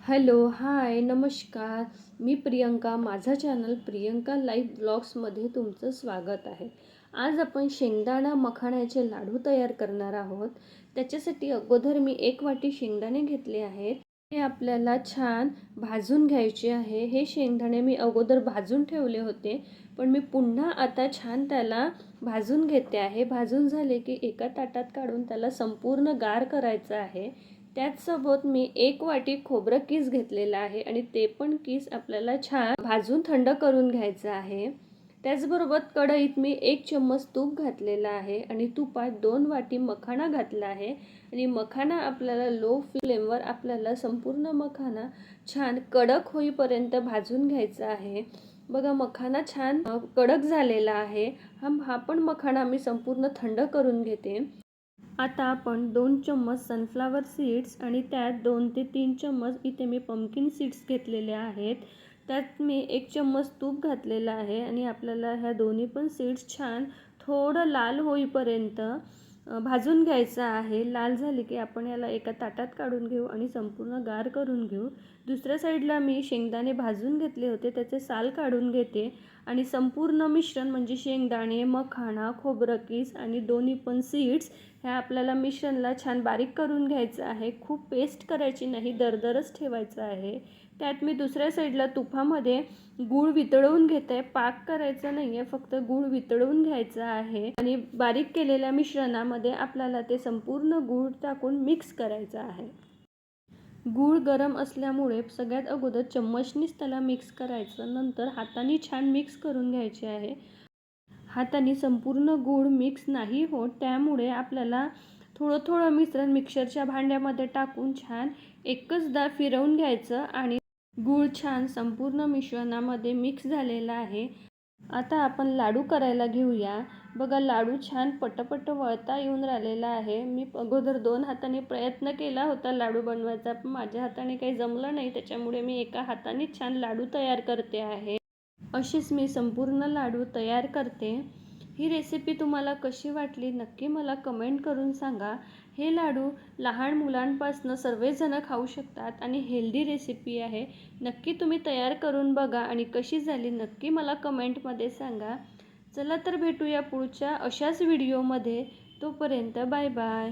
Hello hi नमस्कार. मी प्रियंका माझा channel Priyanka life ब्लॉग्समध्ये तुमचं स्वागत आहे. आज आपण शेंगदाणा मखाण्याचे लाडू तयार करणार आहोत. त्याच्यासाठी अगोदर मी एक वाटी शेंगदाणे घेतले आहेत. हे आपल्याला छान भाजून घ्यायचे आहे. हे शेंगदाणे मी अगोदर भाजून ठेवले होते पण मी पुन्हा आता छान त्याला भाजून घेते आहे. भाजून झाले की एका ताटात काढून त्याला संपूर्ण गार करायचं आहे. त्याचसोबत मी एक वाटी खोबरं किस घेतलेलं आहे आणि ते पण किस आपल्याला छान भाजून थंड करून घ्यायचं आहे. त्याचबरोबर कढईत मी एक चम्मच तूप घातलेलं आहे आणि तुपात दोन वाटी मखाणा घातला आहे आणि मखाणा आपल्याला लो फ्लेमवर आपल्याला संपूर्ण मखाणा छान कडक होईपर्यंत भाजून घ्यायचा आहे. बघा मखाना छान कडक झालेला आहे. हा हा पण मखाणा मी संपूर्ण थंड करून घेते. आता आपण दोन चम्मच सनफ्लावर सीड्स आणि त्यात दोन ते तीन चम्मच इथे मी पम्किन सीड्स घेतलेले आहेत. त्यात मी एक चम्मच तूप घातलेलं आहे आणि आपल्याला ह्या दोन्ही पण सीड्स छान थोडं लाल होईपर्यंत भाजून घ्यायचं आहे. लाल झाली की आपण याला एका ताटात काढून घेऊ आणि संपूर्ण गार करून घेऊ. दुसऱ्या साईडला मी शेंगदाणे भाजून घेतले होते त्याचे साल काढून घेते. आणि संपूर्ण मिश्रण म्हणजे शेंगदाणे मखाणा खोबरं किस आणि दोन्ही पण सीड्स ह्या आपल्याला मिश्रणला छान बारीक करून घ्यायचं आहे. खूप पेस्ट करायची नाही दरदरच ठेवायचं आहे. त्यात मी दुसऱ्या साईडला तुपामध्ये गूळ वितळवून घेते. पाक करायचा नाही आहे फक्त गूळ वितळवून घ्यायचा आहे. आणि बारीक केलेल्या मिश्रणामध्ये आपल्याला ते संपूर्ण गूळ टाकून मिक्स करायचं आहे. गूळ गरम असल्यामुळे सगळ्यात अगोदर चम्मचनीच त्याला मिक्स करायचं नंतर हाताने छान मिक्स करून घ्यायचे आहे. हाताने संपूर्ण गूळ मिक्स नाही होत त्यामुळे आपल्याला थोडं थोडं मिश्रण मिक्सरच्या भांड्यामध्ये टाकून छान एकचदा फिरवून घ्यायचं आणि गूळ छान संपूर्ण मिश्रणामध्ये मिक्स झालेला आहे. आता आपण लाडू करायला घेऊया. बघा लाडू छान पटपट वळता येऊन राहिलेला आहे. मी अगोदर दोन हाताने प्रयत्न केला होता लाडू बनवायचा पण माझ्या हाताने काही जमलं नाही. त्याच्यामुळे मी एका हाताने छान लाडू तयार करते आहे. अशीच मी संपूर्ण लाडू तयार करते. ही रेसिपी तुम्हाला कशी वाटली नक्की मला कमेंट करून सांगा. हे लाडू लहान मुलांपासनं सर्वजणं खाऊ शकतात आणि हेल्दी रेसिपी आहे. नक्की तुम्ही तयार करून बघा आणि कशी झाली नक्की मला कमेंटमध्ये सांगा. चला तर भेटूया पुढच्या अशाच व्हिडिओमध्ये तोपर्यंत बाय बाय.